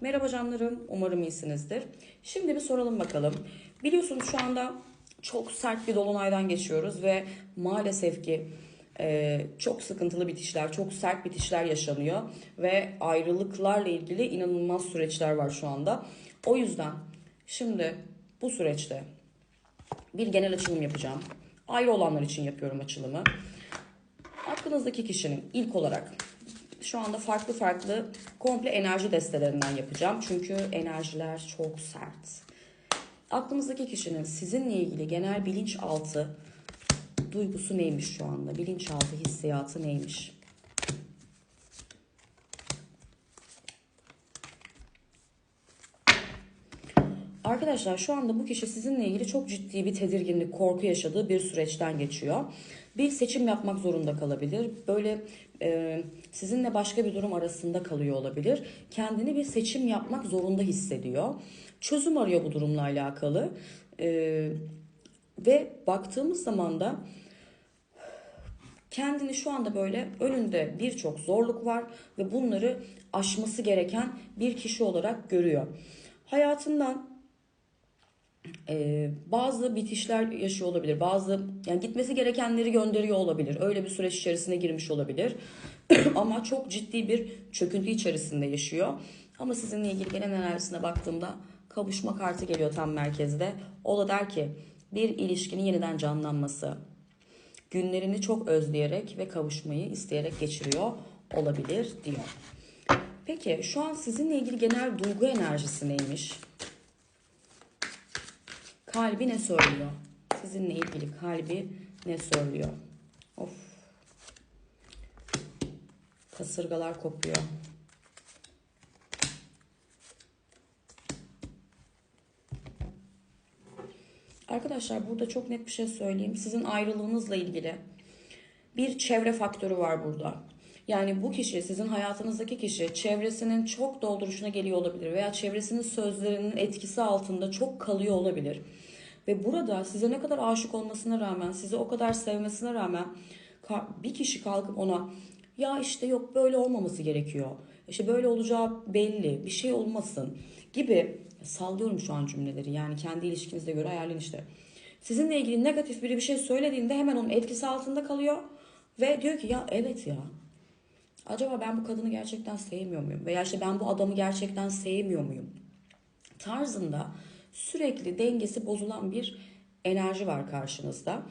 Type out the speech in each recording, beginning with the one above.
Merhaba canlarım, umarım iyisinizdir. Şimdi bir soralım bakalım. Biliyorsunuz şu anda çok sert bir dolunaydan geçiyoruz ve maalesef ki e, çok sıkıntılı bitişler, çok sert bitişler yaşanıyor ve ayrılıklarla ilgili inanılmaz süreçler var şu anda. O yüzden şimdi bu süreçte bir genel açılım yapacağım. Ayrı olanlar için yapıyorum açılımı. Aklınızdaki kişinin ilk olarak şu anda farklı farklı komple enerji destelerinden yapacağım. Çünkü enerjiler çok sert. Aklınızdaki kişinin sizinle ilgili genel bilinçaltı duygusu neymiş şu anda? Bilinçaltı hissiyatı neymiş? Arkadaşlar şu anda bu kişi sizinle ilgili çok ciddi bir tedirginlik, korku yaşadığı bir süreçten geçiyor. Bir seçim yapmak zorunda kalabilir. Böyle e, sizinle başka bir durum arasında kalıyor olabilir. Kendini bir seçim yapmak zorunda hissediyor. Çözüm arıyor bu durumla alakalı. E, ve baktığımız zaman da kendini şu anda böyle önünde birçok zorluk var ve bunları aşması gereken bir kişi olarak görüyor. Hayatından ee, bazı bitişler yaşıyor olabilir. Bazı yani gitmesi gerekenleri gönderiyor olabilir. Öyle bir süreç içerisine girmiş olabilir. Ama çok ciddi bir çöküntü içerisinde yaşıyor. Ama sizinle ilgili genel enerjisine baktığımda kavuşma kartı geliyor tam merkezde. O da der ki bir ilişkinin yeniden canlanması. Günlerini çok özleyerek ve kavuşmayı isteyerek geçiriyor olabilir diyor. Peki şu an sizinle ilgili genel duygu enerjisi neymiş? Kalbi ne söylüyor? Sizinle ilgili kalbi ne söylüyor? Of. Kasırgalar kopuyor. Arkadaşlar burada çok net bir şey söyleyeyim. Sizin ayrılığınızla ilgili bir çevre faktörü var burada. Yani bu kişi, sizin hayatınızdaki kişi çevresinin çok dolduruşuna geliyor olabilir veya çevresinin sözlerinin etkisi altında çok kalıyor olabilir. Ve burada size ne kadar aşık olmasına rağmen, sizi o kadar sevmesine rağmen bir kişi kalkıp ona ya işte yok böyle olmaması gerekiyor. İşte böyle olacağı belli. Bir şey olmasın gibi sallıyorum şu an cümleleri. Yani kendi ilişkinize göre ayarlayın işte. Sizinle ilgili negatif biri bir şey söylediğinde hemen onun etkisi altında kalıyor ve diyor ki ya evet ya. Acaba ben bu kadını gerçekten sevmiyor muyum? Veya işte ben bu adamı gerçekten sevmiyor muyum? Tarzında sürekli dengesi bozulan bir enerji var karşınızda.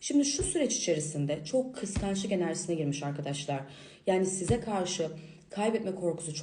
Şimdi şu süreç içerisinde çok kıskançlık enerjisine girmiş arkadaşlar. Yani size karşı kaybetme korkusu çok